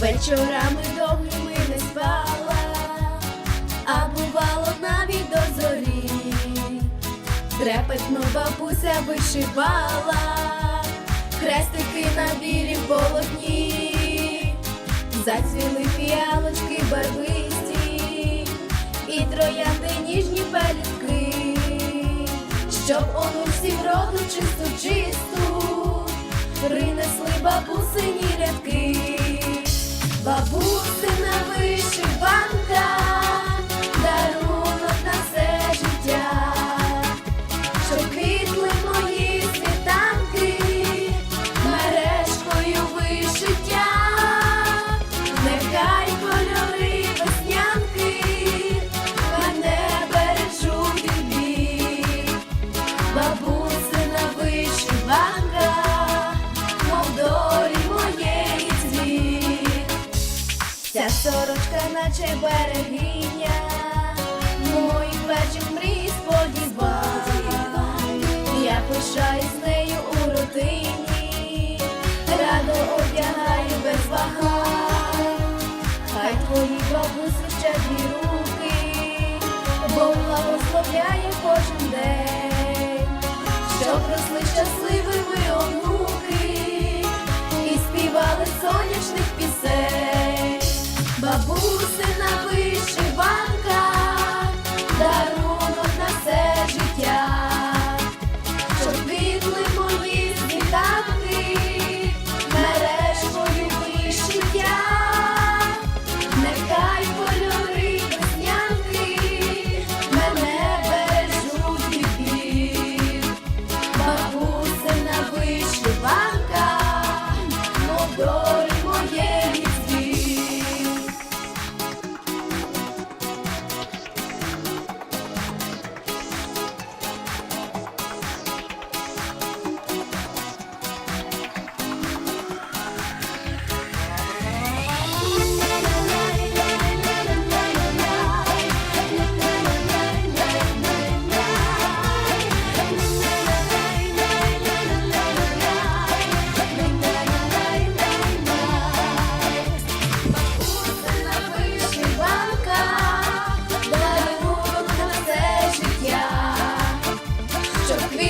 Вечорами довгими не спала, а бувало навіть до зорі. Трепетно бабуся вишивала, хрестики на білім полотні, зацвіли фіалочки барвисті, і троянди ніжні пелюстки, щоб онусі роду чисту чисту, принесли бабусині рядки, вишиття, нехай кольори веснянки мене бережу тобі. Бабусина вишиванка, мов долі моєї цвіт. Ця сорочка, наче берегиня, бабусі щедрі руки, бо благословляє кожен день, щоб росли щасливими онуки і співали сонячних пісень. Бабу should be